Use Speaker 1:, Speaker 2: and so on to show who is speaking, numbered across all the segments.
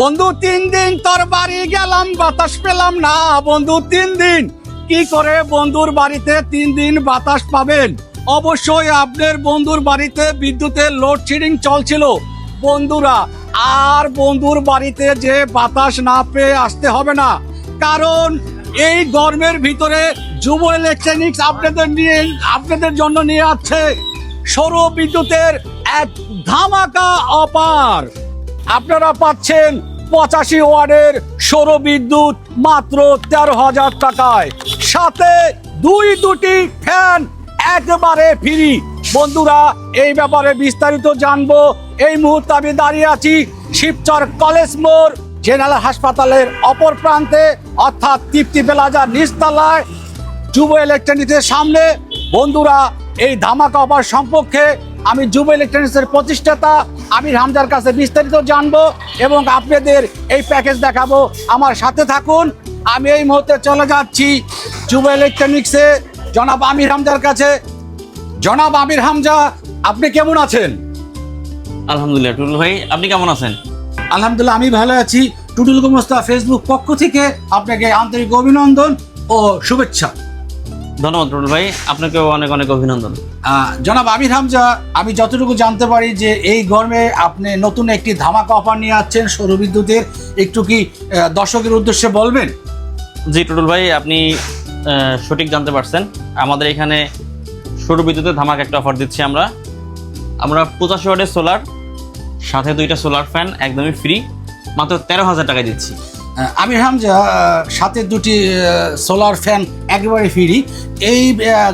Speaker 1: বন্ধু, তিন দিন তোর বাড়ি গেলাম, বাতাস পেলাম না। বন্ধু, তিন দিন। কি করে বন্ধুর বাড়িতে তিন দিন বাতাস পাবেন? অবশ্যই আপনার বন্ধুর বাড়িতে বিদ্যুতের লোডশেডিং চলছিল। বন্ধুরা, আর বন্ধুর বাড়িতে যে বাতাস না পেয়ে আসতে হবে না। কারণ এই গরমের ভিতরে যুব ইলেকট্রনিক্স আপনাদের নিয়ে, আপনাদের জন্য নিয়ে আসছে। সৌর বিদ্যুতের এক ধামাকা অপার আপনারা পাচ্ছেন পঁচাশি ওয়ার্ডের সৌর বিদ্যুৎ মাত্র তেরো হাজার টাকায়। সাথে দুই দুটি ফ্যান একবারে ফ্রি। বন্ধুরা, এই ব্যাপারে বিস্তারিত জানব। এই মুহূর্তে আমি দাঁড়িয়ে আছি শিবচর কলেজ মোড়, জেনারেল হাসপাতালের অপর প্রান্তে, অর্থাৎ তৃপ্তি প্লাজার নিচতলায়, যুব ইলেকট্রনিক্সের সামনে। বন্ধুরা, এই ধামাকা অফার সম্পর্কে আমি যুব ইলেকট্রনিক্সের প্রতিষ্ঠাতা আমির হামজার কাছে বিস্তারিত জানব এবং আপনাদের এই প্যাকেজ দেখাবো। আমার সাথে থাকুন। আমি এই মুহূর্তে চলে যাচ্ছি যুব ইলেকট্রনিক্সে জনাব আমির হামজার কাছে। জনাব আমির হামজা আপনি কেমন আছেন?
Speaker 2: আলহামদুলিল্লাহ টুটুল ভাই আপনি কেমন আছেন?
Speaker 1: আলহামদুলিল্লাহ আমি ভালো আছি। টুটুল গোমস্তা ফেসবুক পক্ষ থেকে আপনাকে আন্তরিক অভিনন্দন ও শুভেচ্ছা।
Speaker 2: ধন্যবাদ টুটুল ভাই। আপনাকেও অনেক অনেক অভিনন্দন।
Speaker 1: জনাব আমির হামজা আমি যতটুকু জানতে পারি যে এই গরমে আপনি নতুন একটি ধামাকা অফার নিয়ে আসছেন সৌরবিদ্যুতের। একটু কি দর্শকের উদ্দেশ্যে বলবেন?
Speaker 2: জি টুটুল ভাই আপনি সঠিক জানতে পারছেন। আমাদের এখানে সৌর বিদ্যুতের ধামাক একটা অফার দিচ্ছি আমরা। আমরা পঁচাশি ওয়াটের সোলার সাথে দুইটা সোলার ফ্যান একদমই ফ্রি। মাত্র তেরো হাজার টাকায় দিচ্ছি।
Speaker 1: আমির হামজা সাথে দুটি সোলার ফ্যান একেবারে ফ্রি এই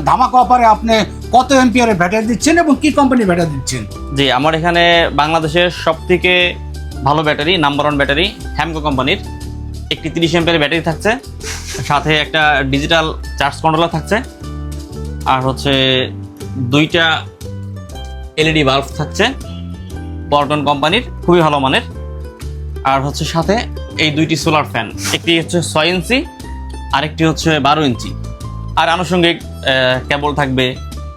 Speaker 1: ধামাকা অফারে আপনি কত এমপিয়ারের ব্যাটারি দিচ্ছেন এবং কি কোম্পানির ব্যাটারি দিচ্ছেন?
Speaker 2: জি, আমার এখানে বাংলাদেশের সব থেকে ভালো battery number one battery Hamko কোম্পানির একটি তিরিশ এম্পের ব্যাটারি থাকছে। সাথে একটা ডিজিটাল চার্জ কন্ট্রোলার থাকছে। আর হচ্ছে দুইটা এলইডি বাল্ব থাকছে। বর্টন কোম্পানির খুবই ভালো মানের। আর হচ্ছে সাথে এই দুইটি সোলার ফ্যান একটি হচ্ছে ছয় ইঞ্চি, আরেকটি হচ্ছে বারো ইঞ্চি। আর আনুষঙ্গিক কেবল থাকবে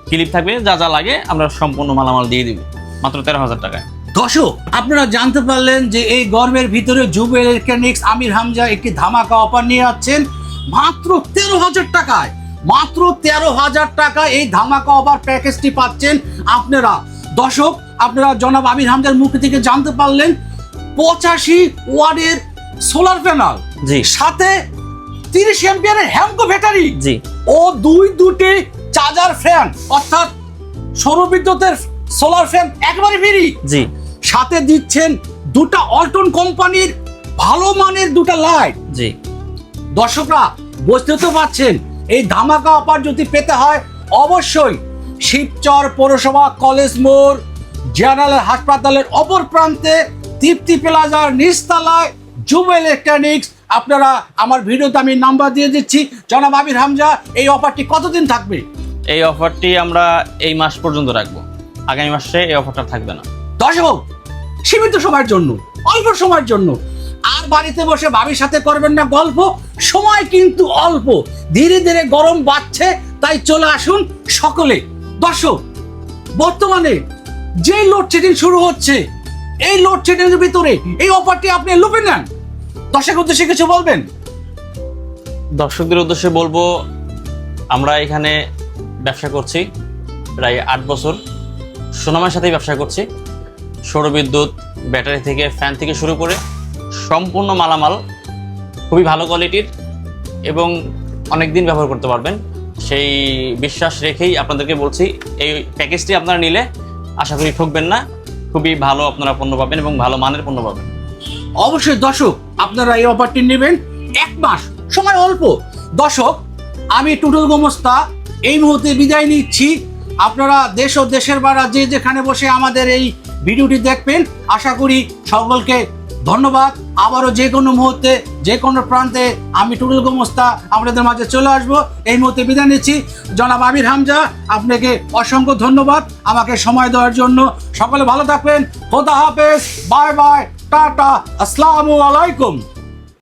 Speaker 2: ক্লিপ থাকবে, যা যা লাগে আমরা সম্পূর্ণ মালামাল দিয়ে দিব, মাত্র তেরো হাজার টাকায়।
Speaker 1: দর্শক, আপনারা জানতে পারলেন যে এই গরমের ভিতরে যুব ইলেকট্রনিক্স আমির হামজা একটি ধামাকা অফার নিয়ে যাচ্ছেন মাত্র তেরো হাজার টাকায়, মাত্র তেরো হাজার টাকা এই ধামাকা অফার প্যাকেজটি পাচ্ছেন আপনারা। দর্শক, আপনারা জনাব আমির হামজার মুখ থেকে জানতে পারলেন, পঁচাশি ওয়ার্ডের সোলার প্যানেল।
Speaker 2: জি।
Speaker 1: সাথে তিরিশ এম্পিয়ারের হ্যামকো ব্যাটারি
Speaker 2: জি।
Speaker 1: ও দুই দুটি চার্জার ফ্যান অর্থাৎ সৌরবিদ্যুতের সোলার ফ্যান একবারে ফ্রি
Speaker 2: জি।
Speaker 1: সাথে দিচ্ছেন দুটা অল্টন কোম্পানির ভালো মানের দুটা লাইট
Speaker 2: জি।
Speaker 1: দর্শকরা বুঝতে তো পারছেন এই ধামাকা অফার যদি পেতে হয় অবশ্যই শিবচর পৌরসভা কলেজ মোড় জেনারেল হাসপাতালের অপর প্রান্তে তৃপ্তি প্লাজার নিচতলায় যুব ইলেকট্রনিক্স আপনারা আমার ভিডিওতে আমি নাম্বার দিয়ে দিচ্ছি। জনাব আবির হামজা এই অফারটি কতদিন থাকবে?
Speaker 2: এই অফারটি আমরা এই মাস পর্যন্ত রাখব। আগামী মাসে এই অফারটা থাকবে না।
Speaker 1: দর্শক সীমিত সময়ের জন্য অল্প সময়ের জন্য। আর বাড়িতে বসে ভাবির সাথে করবেন না গল্প সময় কিন্তু অল্প। ধীরে ধীরে গরম বাড়ছে তাই চলে আসুন সকলে। দর্শক বর্তমানে যে লোডশেডিং শুরু হচ্ছে এই লোডশেডিং এর ভিতরে এই অফারটি আপনি লুপে নেন। দর্শক উদ্দেশ্যে কিছু বলবেন?
Speaker 2: দর্শকদের উদ্দেশ্যে বলব, আমরা এখানে ব্যবসা করছি প্রায় আট বছর। সুনামের সাথেই ব্যবসা করছি। সৌরবিদ্যুৎ ব্যাটারি থেকে ফ্যান থেকে শুরু করে সম্পূর্ণ মালামাল, খুবই ভালো কোয়ালিটির এবং অনেক দিন ব্যবহার করতে পারবেন। সেই বিশ্বাস রেখেই আপনাদেরকে বলছি, এই প্যাকেজটি আপনারা নিলে আশা করি ঠকবেন না। খুবই ভালো আপনারা পণ্য পাবেন এবং ভালো মানের পণ্য পাবেন।
Speaker 1: অবশ্যই দর্শক, আপনারা এই অফারটি নেবেন এক মাস, সময় অল্প। দর্শক, আমি টুটুল গোমস্তা, এই মুহূর্তে বিদায় নিচ্ছি। আপনারা দেশ ও দেশের বাড়া যে যেখানে বসে আমাদের এই ভিডিওটি দেখবেন, আশা করি সকলকে ধন্যবাদ। আবারও যে কোনো মুহূর্তে যে কোনো প্রান্তে আমি টুটুল গোমস্তা আপনাদের মাঝে চলে আসব। এই মুহূর্তে বিদায় নিচ্ছি। জনাব আমির হামজা, আপনাকে অসংখ্য ধন্যবাদ আমাকে সময় দেওয়ার জন্য। সকলে ভালো থাকবেন। খোদা হাফেজ। Bye bye. টাটা। আসসালামু আলাইকুম।